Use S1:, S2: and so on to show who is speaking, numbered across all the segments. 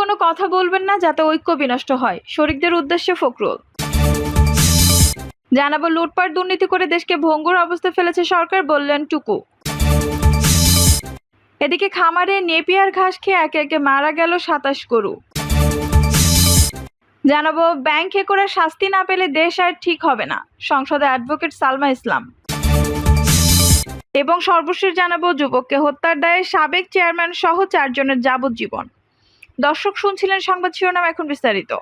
S1: কোনো কথা বলবেন না যাতে ঐক্য বিনষ্ট হয়। শরিকদের উদ্দেশ্যে ফখরুল। জানাব, লুটপাট দুর্নীতি করে দেশকে ভঙ্গুর অবস্থায় ফেলেছে সরকার, বললেন টুকু। এদিকে খামারে নেপিয়ার ঘাস খেয়ে একে একে মারা গেল সাতাশ গরু। জানাব, ব্যাংকে করে শাস্তি না পেলে দেশ আর ঠিক হবে না। সংসদে অ্যাডভোকেট সালমা ইসলাম। এবং সর্বশেষ জানাব, যুবককে হত্যার দায়ে সাবেক চেয়ারম্যান সহ চারজনের যাবজ্জীবন। দর্শক শুনছিলেন সংবাদ শিরোনাম এখন বিস্তারিত।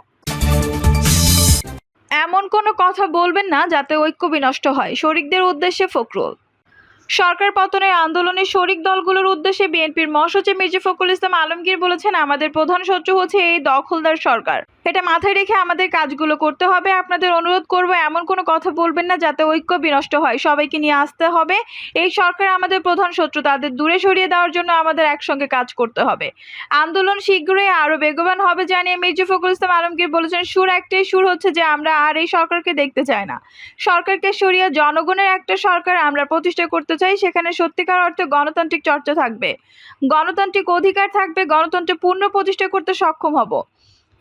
S1: এমন কোনো কথা বলবেন না যাতে ঐক্য বিনষ্ট হয়। শরিকদের উদ্দেশ্যে ফখরুল। সরকার পতনের আন্দোলনে শরিক দলগুলোর উদ্দেশ্যে বিএনপির মহাসচিব মির্জা ফখরুল ইসলাম আলমগীর বলেছেন, আমাদের প্রধান শত্রু হচ্ছে এই দখলদার সরকার। এটা মাথায় রেখে আমাদের কাজগুলো করতে হবে। আপনাদের অনুরোধ করব, এমন কোনো কথা বলবেন না যাতে ঐক্য বিনষ্ট হয়। সবাইকে নিয়ে আসতে হবে। এই সরকার আমাদের প্রধান শত্রু, তাদের দূরে সরিয়ে দেওয়ার জন্য আমাদের একসঙ্গে কাজ করতে হবে। আন্দোলন শীঘ্রই আরও বেগবান হবে জানিয়ে মির্জা ফখরুল ইসলাম আলমগীর বলেছেন, সুর একটাই সুর হচ্ছে যে আমরা আর এই সরকারকে দেখতে চাই না। সরকারকে সরিয়ে জনগণের একটা সরকার আমরা প্রতিষ্ঠা করতে চাই, সেখানে সত্যিকার অর্থে গণতান্ত্রিক চর্চা থাকবে। গণতান্ত্রিক অধিকার থাকবে, গণতন্ত্রে পূর্ণ প্রতিষ্ঠা করতে সক্ষম হব।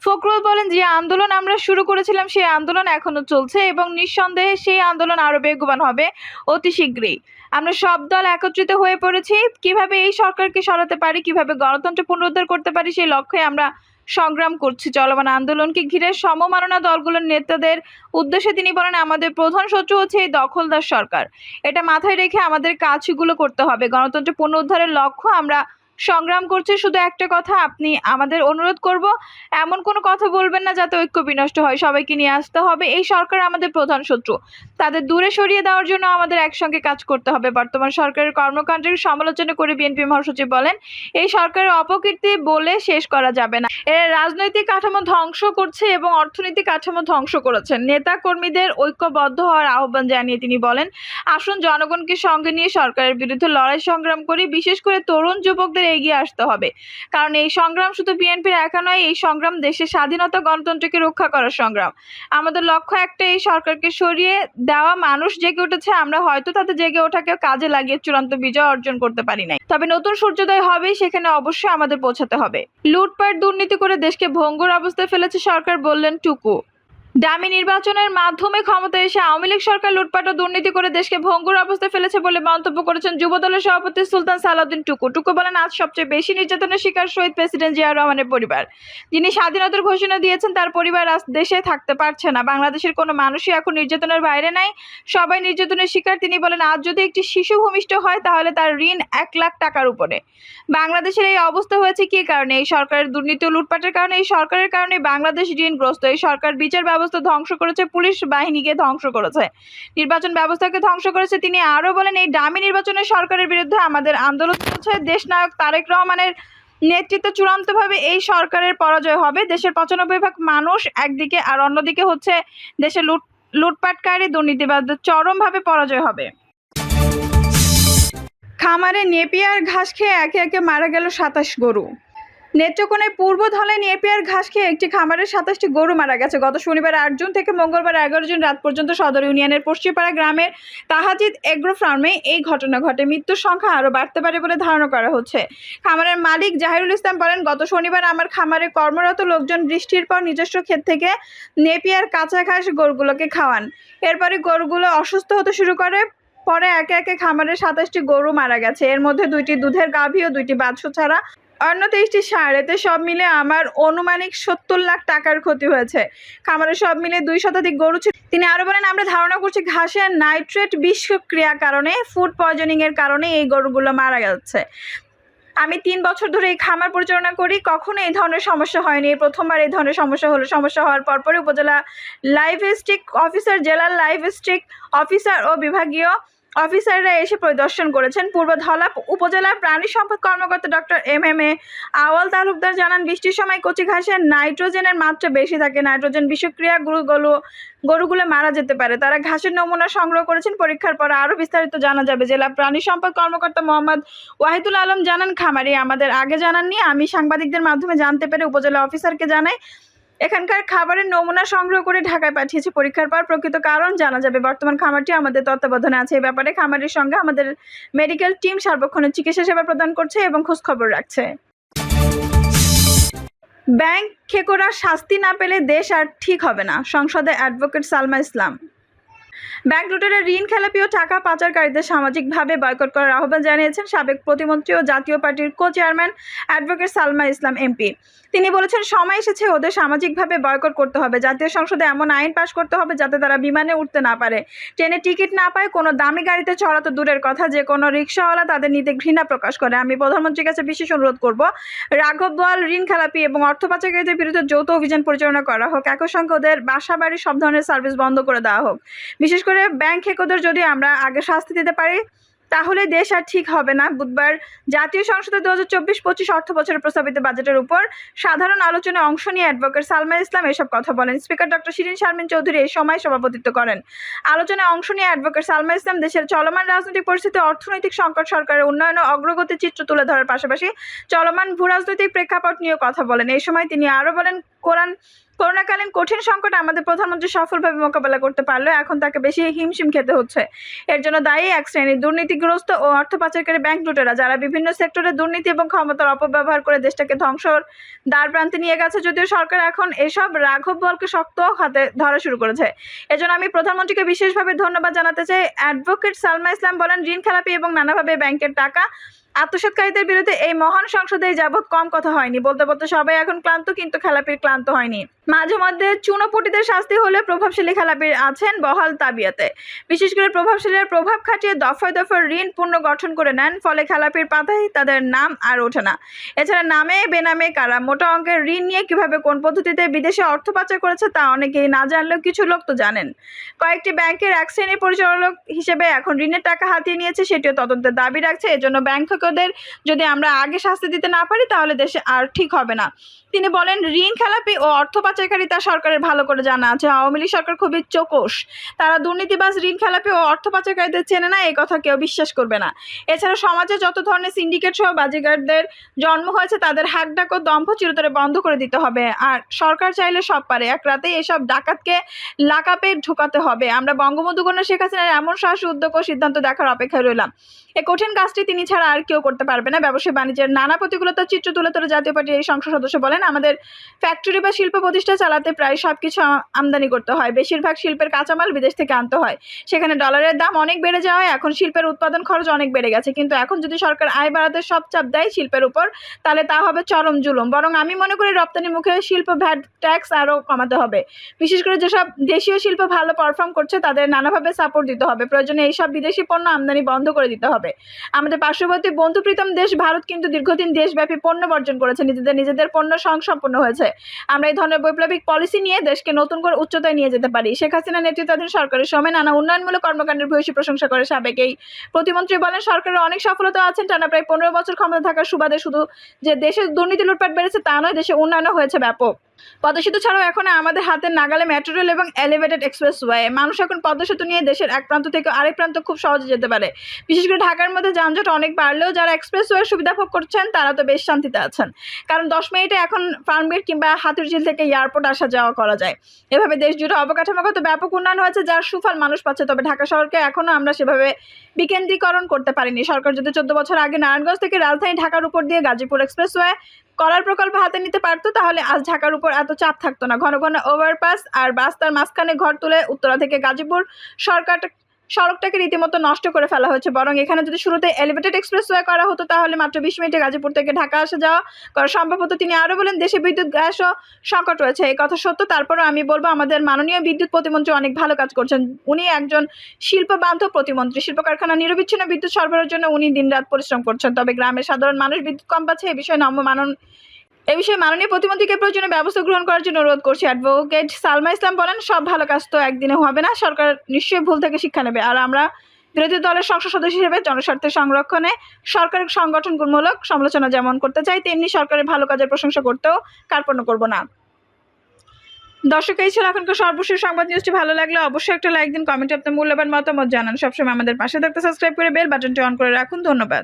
S1: ফখরুল বলেন যে, আন্দোলন আমরা শুরু করেছিলাম, সেই আন্দোলন এখনও চলছে এবং নিঃসন্দেহে সেই আন্দোলন আরও বেগবান হবে অতি শীঘ্রই। আমরা সব দল একত্রিত হয়ে পড়েছি। কীভাবে এই সরকারকে সরাতে পারি, কীভাবে গণতন্ত্র পুনরুদ্ধার করতে পারি, সেই লক্ষ্যে আমরা সংগ্রাম করছি। চলমান আন্দোলনকে ঘিরে সমমাননা দলগুলোর নেতাদের উদ্দেশ্যে তিনি বলেন, আমাদের প্রধান শত্রু হচ্ছে এই দখলদার সরকার। এটা মাথায় রেখে আমাদের কাজগুলো করতে হবে। গণতন্ত্র পুনরুদ্ধারের লক্ষ্য আমরা সংগ্রাম করছে, শুধু একটা কথা, আপনি আমাদের অনুরোধ করব, এমন কোনো কথা বলবেন না যাতে ঐক্য বিনষ্ট হয়, সবাইকে নিয়ে আসতে হবে, এই সরকার আমাদের প্রধান শত্রু। তাদের দূরে সরিয়ে দেওয়ার জন্য আমাদের একসঙ্গে কাজ করতে হবে। বর্তমান সরকারের কর্মকাণ্ডের সমালোচনা করে বিএনপি মহাসচিব বলেন, এই সরকারের অপকীর্তি বলে শেষ করা যাবে না। এরা রাজনৈতিক কাঠামো ধ্বংস করছে এবং অর্থনৈতিক কাঠামো ধ্বংস করেছেন। নেতা কর্মীদের ঐক্যবদ্ধ হওয়ার আহ্বান জানিয়ে তিনি বলেন, আসুন জনগণকে সঙ্গে নিয়ে সরকারের বিরুদ্ধে লড়াই সংগ্রাম করি, বিশেষ করে তরুণ যুবকদের এগিয়ে আসতে হবে। কারণ এই সংগ্রাম শুধু বিএনপির একা নয়, এই সংগ্রাম দেশের স্বাধীনতা গণতন্ত্রকে রক্ষা করার সংগ্রাম। আমাদের লক্ষ্য একটা এই সরকারকে সরিয়ে দেওয়া মানুষ জেগে উঠেছে, আমরা হয়তো তাদের জেগে ওঠাকে কাজে লাগিয়ে চূড়ান্ত বিজয় অর্জন করতে পারি নাই। তবে নতুন সূর্যোদয় হবে সেখানে অবশ্যই আমাদের পৌঁছাতে হবে। লুটপাট দুর্নীতি করে দেশকে ভঙ্গুর অবস্থায় ফেলেছে সরকার বললেন টুকু। দামি নির্বাচনের মাধ্যমে ক্ষমতায় এসে আওয়ামী লীগ সরকার লুটপাট ও দুর্নীতি করে দেশকে ভঙ্গুর অবস্থায় ফেলেছে বলে মন্তব্য করেছেন যুবদলের সভাপতি সুলতান সালাউদ্দিন টুকু। টুকু বলেন, আজ সবচেয়ে বেশি নির্যাতনের শিকার শহীদ প্রেসিডেন্ট জিয়া রহমানের পরিবার। যিনি স্বাধীনতার ঘোষণা দিয়েছেন, তার পরিবার আজ দেশে থাকতে পারছে না। বাংলাদেশের কোনো মানুষই এখন নির্যাতনের বাইরে নাই। সবাই নির্যাতনের শিকার। তিনি বলেন, আজ যদি একটি শিশু ভূমিষ্ঠ হয়, তাহলে তার ঋণ এক লাখ টাকার উপরে। বাংলাদেশের এই অবস্থা হয়েছে কি কারণে? এই সরকারের দুর্নীতি ও লুটপাটের কারণে? এই সরকারের কারণে বাংলাদেশ ঋণগ্রস্ত। এই সরকার বিচার ব্যবস্থা ধ্বংস করেছে, পুলিশ বাহিনীকে ধ্বংস করেছে। নির্বাচন ব্যবস্থাকে ধ্বংস করেছে, তিনি আরও বলেন, এই ডামি নির্বাচনে সরকারের বিরুদ্ধে আমাদের আন্দোলন চলছে। দেশ নায়ক তারেক রহমানের নেতৃত্বে চূড়ান্তভাবে এই সরকারের পরাজয় হবে। দেশের পঁচানব্বই ভাগ মানুষ একদিকে আর অন্যদিকে হচ্ছে দেশে লুট, লুটপাটকারী দুর্নীতিবাদদের চরমভাবে পরাজয় হবে। খামারে নেপিয়ার ঘাস খেয়ে একে একে মারা গেল সাতাশ গরু। নেত্রকোনায় পূর্ব ধলায় নেপিয়ার ঘাস খেয়ে একটি খামারের সাতাশটি গরু মারা গেছে। গত শনিবার আট জুন থেকে মঙ্গলবার এগারো জুন রাত পর্যন্ত সদর ইউনিয়নের পশ্চিমপাড়া গ্রামের তাহাজিদ এগ্রো ফার্মে এই ঘটনা ঘটে। মৃত্যুর সংখ্যা আরও বাড়তে পারে বলে ধারণা করা হচ্ছে। খামারের মালিক জাহিরুল ইসলাম বলেন, গত শনিবার আমার খামারে কর্মরত লোকজন বৃষ্টির পর নিজস্ব ক্ষেত থেকে নেপিয়ার কাঁচা ঘাস গরুগুলোকে খাওয়ান। এরপরে গরুগুলো অসুস্থ হতে শুরু করে, পরে একে একে খামারের সাতাশটি গরু মারা গেছে। এর মধ্যে দুইটি দুধের গাভী ও দুইটি বাছুর ছাড়া অন্য তেইশটি সার এতে সব মিলে আমার অনুমানিক সত্তর লাখ টাকার ক্ষতি হয়েছে। খামারে সব মিলে দুই শতাধিক গরু তিনি আরও বলেন, আমরা ধারণা করছি ঘাসের নাইট্রেট বিষক্রিয়ার কারণে, ফুড পয়জনিং এর কারণে এই গরুগুলো মারা যাচ্ছে আমি তিন বছর ধরে এই খামার পরিচালনা করি, কখনো এই ধরনের সমস্যা হয়নি। এই প্রথমবার এই ধরনের সমস্যা হলো। সমস্যা হওয়ার পরপরই উপজেলা লাইভস্টিক অফিসার জেলার লাইভস্টিক অফিসার ও বিভাগীয় অফিসাররা এসে পরিদর্শন করেছেন। পূর্ব ধলা উপজেলা প্রাণী সম্পদ কর্মকর্তা doctor M M A Awal Talukdar জানান, বৃষ্টির সময় কচি ঘাসে নাইট্রোজেনের মাত্রা বেশি থাকে। নাইট্রোজেন বিষক্রিয়া গরুগুলো গরুগুলো মারা যেতে পারে। তারা ঘাসের নমুনা সংগ্রহ করেছেন। পরীক্ষার পর আরও বিস্তারিত জানা যাবে। জেলা প্রাণী সম্পদ কর্মকর্তা মোহাম্মদ ওয়াহিদুল আলম জানান, খামারি আমাদের আগে জানাননি। আমি সাংবাদিকদের মাধ্যমে জানতে পেরে উপজেলা অফিসারকে জানাই এখানকার খাবারের নমুনা সংগ্রহ করে ঢাকায় পাঠিয়েছে পরীক্ষার পর প্রকৃত কারণ জানা যাবে। বর্তমান খামারটি আমাদের তত্ত্বাবধানে আছে। এই ব্যাপারে খামারের সঙ্গে আমাদের মেডিকেল টিম সার্বক্ষণের চিকিৎসা সেবা প্রদান করছে এবং খোঁজ খবর রাখছে। ব্যাংক খেকোরা শাস্তি না পেলে দেশ আর ঠিক হবে না। সংসদে অ্যাডভোকেট সালমা ইসলাম। ব্যাংক লুটেরা ঋণ, খেলাপি ও টাকা পাচারকারীদের সামাজিকভাবে বয়কট করার আহ্বান জানিয়েছেন সাবেক প্রতিমন্ত্রী ও জাতীয় পার্টির co chairman advocate Salma Islam MP. তিনি বলেছেন, সময় এসেছে ওদের সামাজিকভাবে বয়কট করতে হবে। জাতীয় সংসদে এমন আইন পাশ করতে হবে যাতে তারা বিমানে উঠতে না পারে। ট্রেনে টিকিট না পায় কোনো দামি গাড়িতে চড়া তো দূরের কথা, যে কোনো রিক্সাওয়ালা তাদের নিতে ঘৃণা প্রকাশ করে। আমি প্রধানমন্ত্রীর কাছে বিশেষ অনুরোধ করব, রাঘব বোয়াল ঋণ, খেলাপি এবং অর্থ পাচারকারীদের বিরুদ্ধে যৌথ অভিযান পরিচালনা করা হোক। একই সঙ্গে ওদের বাসা বাড়ি সব ধরনের সার্ভিস বন্ধ করে দেওয়া হোক। বিশেষ করে ব্যাংক হেকোদের যদি আমরা আগে শাস্তি দিতে পারি, তাহলে দেশ আর ঠিক হবে না। বুধবার জাতীয় সংসদে দু হাজার চব্বিশ পঁচিশ অর্থ বছরের প্রস্তাবিত বাজেটের উপর সাধারণ আলোচনায় অংশ নিয়ে অ্যাডভোকেট সালমা ইসলাম এসব কথা বলেন। স্পিকার ডক্টর শিরিন শারমিন চৌধুরী এই সময় সভাপতিত্ব করেন। আলোচনায় অংশ নিয়ে অ্যাডভোকেট সালমা ইসলাম দেশের চলমান রাজনৈতিক পরিস্থিতি, অর্থনৈতিক সংকট, সরকারের উন্নয়ন ও অগ্রগতির চিত্র তুলে ধরার পাশাপাশি চলমান ভূরাজনৈতিক প্রেক্ষাপট নিয়েও কথা বলেন। এই সময় তিনি আরও বলেন, কোরআন করোনাকালীন কঠিন সংকট আমাদের প্রধানমন্ত্রী সফলভাবে মোকাবেলা করতে পারল, এখন তাকে বেশি হিমশিম খেতে হচ্ছে। এর জন্য দায়ী এক শ্রেণির দুর্নীতিগ্রস্ত ও অর্থ পাচারকারী ব্যাংক লুটেরা, যারা বিভিন্ন সেক্টরে দুর্নীতি এবং ক্ষমতার অপব্যবহার করে দেশটাকে ধ্বংসর দ্বার প্রান্তে নিয়ে গেছে, যদিও সরকার এখন এসব রাঘব বলকে শক্ত হাতে ধরা শুরু করেছে। এজন্য আমি প্রধানমন্ত্রীকে বিশেষভাবে ধন্যবাদ জানাতে চাই। অ্যাডভোকেট সালমা ইসলাম বলেন, ঋণ খেলাপি এবং নানাভাবে ব্যাংকের টাকা আত্মসাৎকারীদের বিরুদ্ধে এই মহান সংসদে যাবৎ কম কথা হয়নি। বলতে বলতে সবাই এখন ক্লান্ত, কিন্তু খেলাপির ক্লান্ত হয়নি। মাঝে মধ্যে চুনোপটিদের শাস্তি হলে প্রভাবশালী খেলাপির আছেন বহাল তাবিয়াতে। বিশেষ করে প্রভাবশালীরা প্রভাব খাটিয়ে দফায় দফায় ঋণ পূর্ণ গঠন করে নেন, ফলে খেলাপির পাতায় তাদের নাম আর ওঠে না। এছাড়া নামে, বেনামে, কারা, মোটা অঙ্কের ঋণ নিয়ে কীভাবে কোন পদ্ধতিতে বিদেশে অর্থ পাচার করেছে তা অনেকেই না জানলেও কিছু লোক তো জানেন। কয়েকটি ব্যাংকের এক শ্রেণির পরিচালক হিসেবে এখন ঋণের টাকা হাতিয়ে নিয়েছে, সেটিও তদন্তের দাবি রাখছে। এজন্য ব্যাংক থেকেদের যদি আমরা আগে শাস্তি দিতে না পারি, তাহলে দেশে আর ঠিক হবে না। তিনি বলেন, ঋণ, খেলাপি ও অর্থ পাচারকারিতা সরকারের ভালো করে জানা আছে। আওয়ামী লীগ সরকার খুবই চোকস। তারা দুর্নীতিবাজ, ঋণ, খেলাপি ও অর্থ পাচারকারীদের চেনে না, এই কথা কেউ বিশ্বাস করবে না। এছাড়া সমাজে যত ধরনের সিন্ডিকেট সহ বাজিগারদের জন্ম হয়েছে, তাদের হাক ডাক ও দম্ভ চিরতরে বন্ধ করে দিতে হবে। আর সরকার চাইলে সব পারে। এক রাতে এসব ডাকাতকে লাকাপে ঢোকাতে হবে। আমরা বঙ্গবন্ধু কন্যা শেখ হাসিনার এমন সাহসী, উদ্যোগ ও সিদ্ধান্ত দেখার অপেক্ষায় রইলাম। এই কঠিন কাজটি তিনি ছাড়া আর কেউ করতে পারবে না। ব্যবসায় বাণিজ্যের নানা প্রতিকূলতার চিত্র তুলে ধরে জাতীয় পার্টির এই সংসদ সদস্য বলেন, আমাদের ফ্যাক্টরি বা শিল্প প্রতিষ্ঠা চালাতে প্রায় সব কিছু আমদানি করতে হয়। বেশিরভাগ শিল্পের কাঁচামাল বিদেশ থেকে আনতে হয়। সেখানে ডলারের দাম অনেক বেড়ে যাওয়ায় এখন শিল্পের উৎপাদন খরচ অনেক বেড়ে গেছে। কিন্তু এখন যদি সরকার আয় বাড়াতে সব চাপ দেয় শিল্পের উপর, তাহলে তা হবে চরম জুলুম। বরং আমি মনে করি রপ্তানি মুখে শিল্প ভ্যাট ট্যাক্স আরও কমাতে হবে। বিশেষ করে যেসব দেশীয় শিল্প ভালো পারফর্ম করছে, তাদের নানাভাবে সাপোর্ট দিতে হবে। প্রয়োজনে এইসব বিদেশি পণ্য আমদানি বন্ধ করে দিতে হবে। আমাদের পার্শ্ববর্তী বন্ধু বন্ধুপ্রীতম দেশ, ভারত কিন্তু দীর্ঘদিন দেশব্যাপী পণ্য বর্জন করেছে, নিজেদের নিজেদের পণ্য সংসম্পন্ন হয়েছে। আমরা এই ধরনের বৈপ্লবিক পলিসি নিয়ে দেশকে নতুন করে উচ্চতায় নিয়ে যেতে পারি। শেখ হাসিনা নেতৃত্বাধীন সরকারের সময় নানা উন্নয়নমূলক কর্মকাণ্ডের ভূয়সী প্রশংসা করে সাবেক এই প্রতিমন্ত্রী বলেন, সরকারের অনেক সফলতা আছেন, টানা প্রায় পনেরো বছর ক্ষমতা থাকার সুবাদে শুধু যে দেশের দুর্নীতি লুটপাট বেড়েছে তা নয় দেশে উন্নয়নও হয়েছে ব্যাপক। পদ্মা সেতু ছাড়াও এখন আমাদের হাতের নাগালে মেট্রো রেল এবং এলিভেটেড এক্সপ্রেস ওয়ে মানুষ এখন পদ্মা সেতু নিয়ে দেশের এক প্রান্ত থেকে আরেক প্রান্ত খুব সহজে যেতে পারে। বিশেষ করে ঢাকার মধ্যে যানজট অনেক বাড়লেও যারা এক্সপ্রেস ওয়ের সুবিধা ভোগ করছেন, তারা তো বেশ শান্তিতে আছেন। কারণ দশ মিনিটে এখন ফার্মগেট কিংবা হাতুরঝিল থেকে এয়ারপোর্ট আসা যাওয়া করা যায়। এভাবে দেশ জুড়ে অবকাঠামোগত ব্যাপক উন্নয়ন হয়েছে, যার সুফল মানুষ পাচ্ছে। তবে ঢাকা শহরকে এখনও আমরা সেভাবে বিকেন্দ্রীকরণ করতে পারিনি। সরকার যদি চোদ্দ বছর আগে নারায়ণগঞ্জ থেকে রাজধানী ঢাকার উপর দিয়ে গাজীপুর এক্সপ্রেসওয়ে করার প্রকল্প হাতে নিতে পারতো, তাহলে আজ ঢাকার উপর এত চাপ থাকতো না। ঘন ঘন ওভারপাস আর বাস তার মাঝখানে ঘর তুলে উত্তরা থেকে গাজীপুর সরকার সড়কটাকে রীতিমতো নষ্ট করে ফেলা হয়েছে। বরং এখানে যদি শুরুতে এলিভেটেড এক্সপ্রেসওয়ে করা হতো, তাহলে মাত্র বিশ মিনিটে গাজীপুর থেকে ঢাকা আসা যাওয়া করা সম্ভব হতো তিনি আরও বলেন, দেশে বিদ্যুৎ গ্যাসও সংকট রয়েছে। এই কথা সত্য। তারপরও আমি বলব, আমাদের মাননীয় বিদ্যুৎ প্রতিমন্ত্রী অনেক ভালো কাজ করছেন। উনি একজন শিল্প বান্ধব প্রতিমন্ত্রী। শিল্প কারখানা নিরবিচ্ছিন্ন বিদ্যুৎ সরবরাহের জন্য উনি দিনরাত পরিশ্রম করছেন। তবে গ্রামের সাধারণ মানুষ বিদ্যুৎ কম পাচ্ছে, এ বিষয়ে নম্য মানন এ বিষয়ে মাননীয় প্রতিমন্ত্রীকে প্রয়োজনীয় ব্যবস্থা গ্রহণ করার জন্য অনুরোধ করছি। অ্যাডভোকেট সালমা ইসলাম বলেন, সব ভালো কাজ তো একদিনে হবে না, সরকার নিশ্চয়ই ভুল থেকে শিক্ষা নেবে। আর আমরা বিরোধী দলের সংসদ সদস্য হিসেবে জনস্বার্থের সংরক্ষণে সরকারের সংগঠনমূলক সমালোচনা যেমন করতে চাই, তেমনি সরকারের ভালো কাজের প্রশংসা করতেও কার্পণ্য করব না। দর্শক, এই ছিল এখনকার সর্বশেষ সংবাদ নিউজটি। ভালো লাগলে অবশ্যই একটা লাইক দিন, কমেন্টে আপনার মূল্যবান মতামত জানান। সবসময় আমাদের পাশে থাকতে সাবস্ক্রাইব করে বেল বাটনটি অন করে রাখুন। ধন্যবাদ।